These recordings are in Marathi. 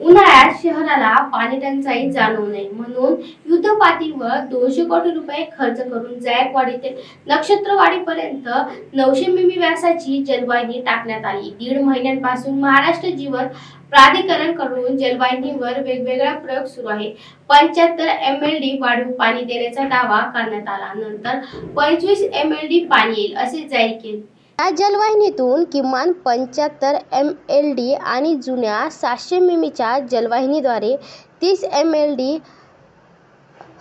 उन्हाळ्यात शहराला पाणी टंचाई जाणवू नये. म्हणून युद्धपातीवर दोनशे कोटी रुपये खर्च करून जायकवाडी ते नक्षत्रवाडीपर्यंत नऊशे मिमी व्यासाची जलवाहिनी टाकण्यात आली. दीड महिन्यांपासून महाराष्ट्र जीवन प्राधिकरणकडून जलवाहिनीवर वेगवेगळा प्रयोग सुरू आहे. पंच्याहत्तर एम एल डी वाढीव पाणी देण्याचा दावा करण्यात आला. नंतर पंचवीस एम एल डी पाणी येईल असे जाहीर केले. या जलवाहिनीतून किमान पंच्याहत्तर एम एल डी आणि जुन्या सातशे मिमीच्या जलवाहिनीद्वारे तीस एम एल डी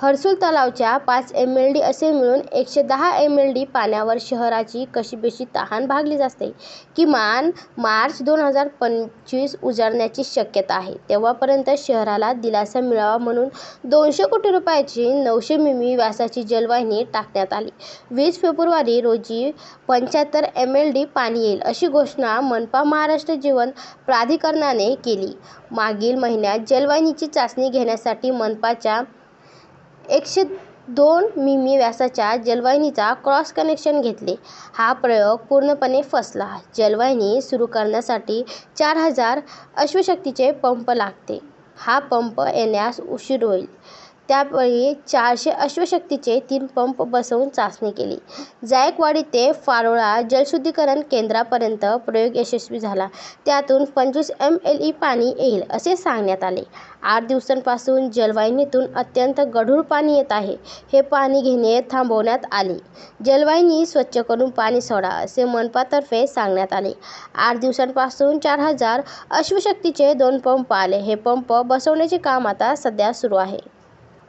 हर्सुल तलावच्या पाच एम एल डी असे मिळून एकशे दहा एम एल डी पाण्यावर शहराची कशीबशी तहान भागली जाते? किमान मार्च दोन हजार पंचवीस उजाडण्याची शक्यता आहे. तेव्हापर्यंत शहराला दिलासा मिळावा म्हणून दोनशे कोटी रुपयाची नऊशे मिमी व्यासाची जलवाहिनी टाकण्यात आली. वीस फेब्रुवारी रोजी पंच्याहत्तर एम एल डी पाणी येईल अशी घोषणा मनपा महाराष्ट्र जीवन प्राधिकरणाने केली. मागील महिन्यात जलवाहिनीची चाचणी घेण्यासाठी मनपाच्या एकशे दोन मिमी व्यासाच्या जलवाहिनीचा क्रॉस कनेक्शन घेतले. हा प्रयोग पूर्णपणे फसला. जलवाहिनी सुरू करण्यासाठी चार हजार अश्वशक्तीचे पंप लागते. हा पंप येण्यास उशीर होईल. त्यावेळी चारशे अश्वशक्तीचे तीन पंप बसवून चाचणी केली. जायकवाडी ते फारोळा जलशुद्धीकरण केंद्रापर्यंत प्रयोग यशस्वी झाला. त्यातून पंचवीस एम एल ई पाणी येईल असे सांगण्यात आले. आठ दिवसांपासून जलवाहिनीतून अत्यंत गढूळ पाणी येत आहे. हे पाणी घेणे थांबवण्यात आले. जलवाहिनी स्वच्छ करून पाणी सोडा असे मनपातर्फे सांगण्यात आले. आठ दिवसांपासून चार हजार अश्वशक्तीचे दोन पंप आले. हे पंप बसवण्याचे काम आता सध्या सुरू आहे.